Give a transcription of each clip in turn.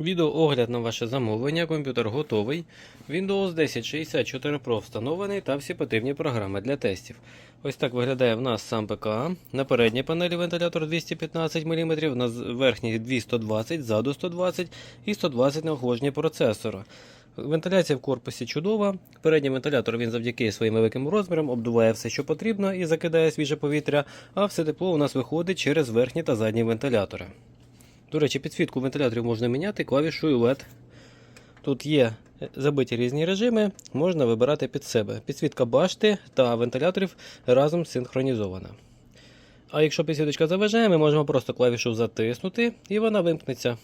Відеоогляд на ваше замовлення. Комп'ютер готовий. Windows 10 64 Pro встановлений та всі потрібні програми для тестів. Ось так виглядає в нас сам ПК. На передній панелі вентилятор 215 мм, на верхній 220, ззаду 120 і 120 на охолодження процесора. Вентиляція в корпусі чудова. Передній вентилятор він завдяки своїм великим розмірам обдуває все, що потрібно, і закидає свіже повітря, а все тепло у нас виходить через верхні та задні вентилятори. До речі, підсвітку вентиляторів можна міняти клавішою LED. Тут є забиті різні режими, можна вибирати під себе. Підсвітка башти та вентиляторів разом синхронізована. А якщо підсвіточка заважає, ми можемо просто клавішу затиснути і вона вимкнеться.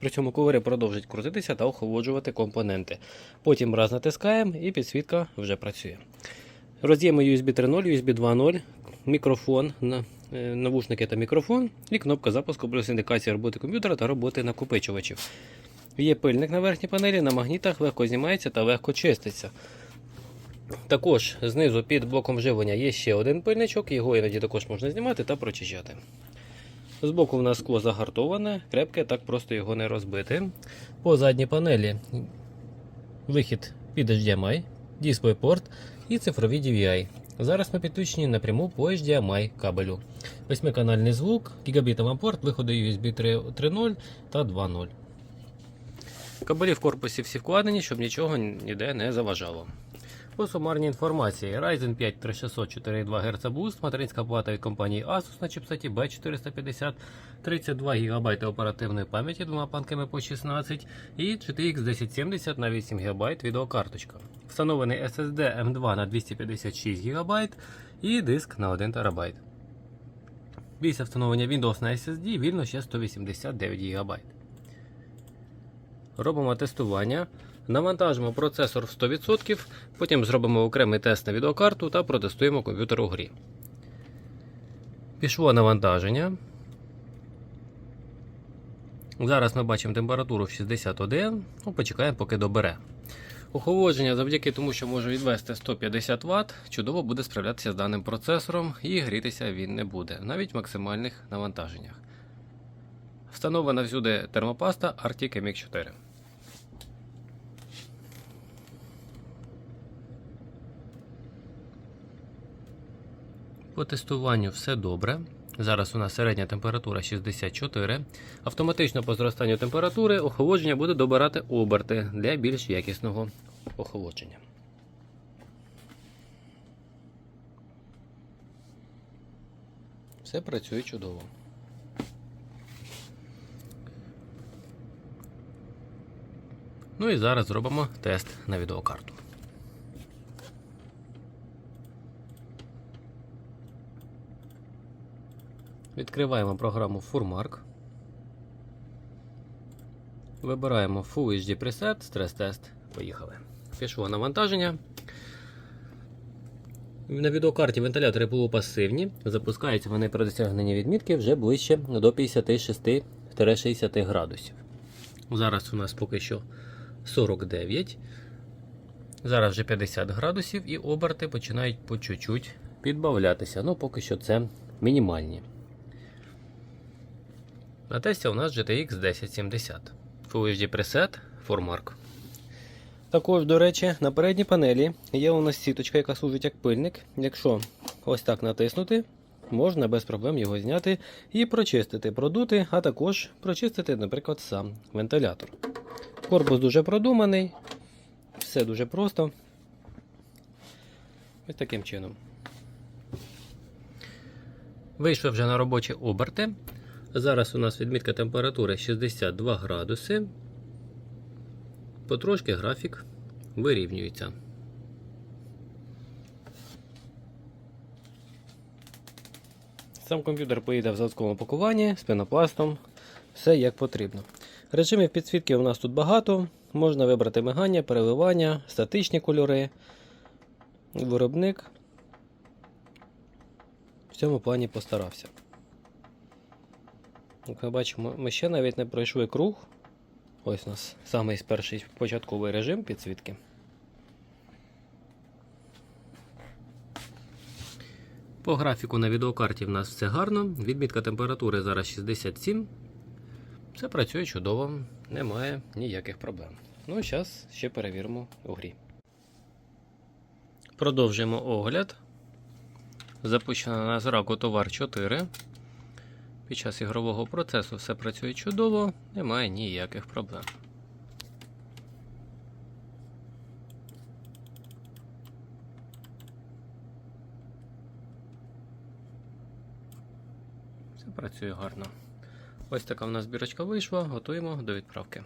При цьому ковері продовжить крутитися та охолоджувати компоненти. Потім раз натискаємо і підсвітка вже працює. Роз'єми USB 3.0, USB 2.0, мікрофон, е, навушники та мікрофон і кнопка запуску плюс індикація роботи комп'ютера та роботи накопичувачів. Є пильник на верхній панелі, на магнітах легко знімається та легко чиститься. Також знизу під блоком живлення є ще один пильничок, його іноді також можна знімати та прочищати. Збоку в нас скло загартоване, крепке, так просто його не розбити. По задній панелі вихід під HDMI, DisplayPort і цифрові DVI. Зараз ми підключені напряму по HDMI кабелю. Восьмиканальний звук, гігабітовий порт, виходи USB 3.0 та 2.0. Кабелі в корпусі всі вкладені, щоб нічого ніде не заважало. По сумарній інформації Ryzen 5 3600 4,2 Гц Boost, материнська плата від компанії Asus на чипсеті B450, 32 ГБ оперативної пам'яті двома панками по 16 і GTX 1070 на 8 ГБ відеокарточка. Встановлений SSD M2 на 256 ГБ і диск на 1 ТБ. Після встановлення Windows на SSD вільно ще 189 ГБ. Робимо тестування. Навантажимо процесор в 100%, потім зробимо окремий тест на відеокарту та протестуємо комп'ютер у грі. Пішло навантаження. Зараз ми бачимо температуру в 61. Ну, почекаємо, поки добере. Охолодження завдяки тому, що може відвести 150 Вт, чудово буде справлятися з даним процесором і грітися він не буде, навіть в максимальних навантаженнях. Встановлена всюди термопаста Arctic MX4. По тестуванню все добре. Зараз у нас середня температура 64. Автоматично по зростанню температури охолодження буде добирати оберти для більш якісного охолодження. Все працює чудово. Ну і зараз зробимо тест на відеокарту. Відкриваємо програму Furmark. Вибираємо Full HD Preset, стрес-тест. Поїхали. Пішло навантаження. На відеокарті вентилятори полупасивні. Запускаються вони при досягненні відмітки вже ближче до 56-60 градусів. Зараз у нас поки що 49. Зараз вже 50 градусів і оберти починають по чуть-чуть підбавлятися. Ну, поки що це мінімальні. На тесті у нас GTX 1070. Full HD preset Formark. Також, до речі, на передній панелі є у нас сіточка, яка служить як пильник. Якщо ось так натиснути, можна без проблем його зняти і прочистити, продути, а також прочистити, наприклад, сам вентилятор. Корпус дуже продуманий, все дуже просто. Ось таким чином. Вийшли вже на робочі оберти. Зараз у нас відмітка температури 62 градуси. Потрошки графік вирівнюється. Сам комп'ютер поїде в заводському пакуванні з пенопластом. Все як потрібно. Режимів підсвітки у нас тут багато. Можна вибрати мигання, переливання, статичні кольори, виробник. В цьому плані постарався. Як ми бачимо, ми ще навіть не пройшли круг. Ось у нас самий перший початковий режим підсвітки. По графіку на відеокарті в нас все гарно. Відмітка температури зараз 67. Все працює чудово, немає ніяких проблем. Ну, зараз ще перевіримо у грі. Продовжуємо огляд. Запущено на зраку товар 4. Під час ігрового процесу все працює чудово, немає ніяких проблем. Все працює гарно. Ось така в нас збірочка вийшла, готуємо до відправки.